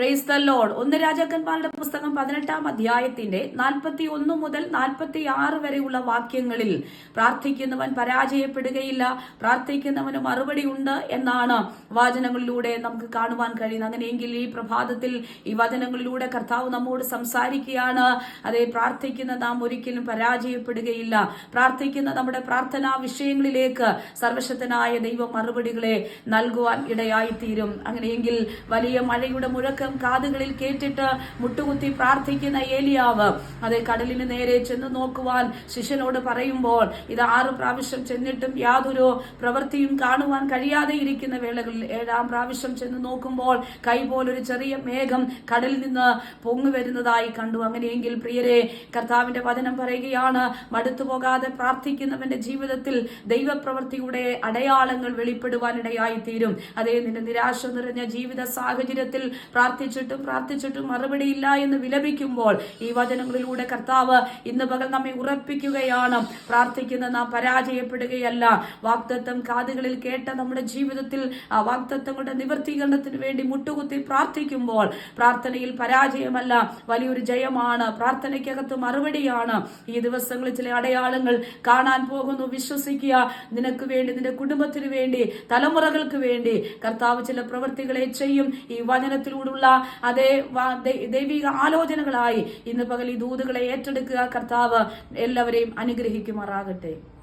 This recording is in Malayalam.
പ്രൈസ് ദ ലോഡ് ഒന്ന് രാജാക്കന്മാരുടെ പുസ്തകം പതിനെട്ടാം അധ്യായത്തിന്റെ നാൽപ്പത്തി ഒന്ന് മുതൽ നാൽപ്പത്തി ആറ് വരെയുള്ള വാക്യങ്ങളിൽ പ്രാർത്ഥിക്കുന്നവൻ പരാജയപ്പെടുകയില്ല പ്രാർത്ഥിക്കുന്നവന് മറുപടി ഉണ്ട് എന്നാണ് വചനങ്ങളിലൂടെ നമുക്ക് കാണുവാൻ കഴിയുന്നത്. അങ്ങനെയെങ്കിൽ ഈ പ്രഭാതത്തിൽ ഈ വചനങ്ങളിലൂടെ കർത്താവ് നമ്മോട് സംസാരിക്കുകയാണ്. അതേ പ്രാർത്ഥിക്കുന്ന നാം ഒരിക്കലും പരാജയപ്പെടുകയില്ല. പ്രാർത്ഥിക്കുന്ന നമ്മുടെ പ്രാർത്ഥനാ വിഷയങ്ങളിലേക്ക് സർവശക്തനായ ദൈവം മറുപടികളെ നൽകുവാൻ ഇടയായിത്തീരും. അങ്ങനെയെങ്കിൽ വലിയ മഴയുടെ മുഴക്കം കാതുകളിൽ കേട്ടിട്ട് മുട്ടുകുത്തി പ്രാർത്ഥിക്കുന്ന ഏലിയാവ് അത് കടലിന് നേരെ ചെന്ന് നോക്കുവാൻ ശിഷ്യനോട് പറയുമ്പോൾ ഇത് ആറ് പ്രാവശ്യം ചെന്നിട്ടും യാതൊരു പ്രവൃത്തിയും കാണുവാൻ കഴിയാതെ ഇരിക്കുന്ന വേളകളിൽ ഏഴാം പ്രാവശ്യം ചെന്ന് നോക്കുമ്പോൾ കൈ പോലൊരു ചെറിയ മേഘം കടലിൽ നിന്ന് പൊങ്ങു വരുന്നതായി കണ്ടു. അങ്ങനെയെങ്കിൽ പ്രിയരെ കർത്താവിന്റെ വചനം പറയുകയാണ് മടുത്തു പോകാതെ പ്രാർത്ഥിക്കുന്നവന്റെ ജീവിതത്തിൽ ദൈവപ്രവൃത്തിയുടെ അടയാളങ്ങൾ വെളിപ്പെടുവാനിടയായി തീരും അതേ നിന്റെ നിരാശ നിറഞ്ഞ ജീവിത സാഹചര്യത്തിൽ പ്രാർത്ഥിച്ചിട്ടും പ്രാർത്ഥിച്ചിട്ടും മറുപടിയില്ല എന്ന് വിലപിക്കുമ്പോൾ ഈ വചനങ്ങളിലൂടെ കർത്താവ് ഇന്ന് പകൽ നമ്മെ ഉറപ്പിക്കുകയാണ്. പ്രാർത്ഥിക്കുന്ന നാം പരാജയപ്പെടുകയല്ല. വാക്തത്വം കാതുകളിൽ കേട്ട നമ്മുടെ ജീവിതത്തിൽ ആ വാക്തത്വങ്ങളുടെ നിവർത്തീകരണത്തിന് വേണ്ടി മുട്ടുകുത്തി പ്രാർത്ഥിക്കുമ്പോൾ പ്രാർത്ഥനയിൽ പരാജയമല്ല വലിയൊരു ജയമാണ്. പ്രാർത്ഥനയ്ക്കകത്ത് മറുപടിയാണ്. ഈ ദിവസങ്ങളിൽ ചില അടയാളങ്ങൾ കാണാൻ പോകുന്നു. വിശ്വസിക്കുക. നിനക്ക് വേണ്ടി നിന്റെ കുടുംബത്തിന് വേണ്ടി തലമുറകൾക്ക് വേണ്ടി കർത്താവ് ചില പ്രവൃത്തികളെ ചെയ്യും. ഈ വചനത്തിലൂടെയുള്ള അതേ ദൈവിക ആലോചനകളായി. ഇന്ന് പകൽ ഈ ദൂതുകളെ ഏറ്റെടുക്കുക കർത്താവ് എല്ലാവരെയും അനുഗ്രഹിക്കുമാറാകട്ടെ.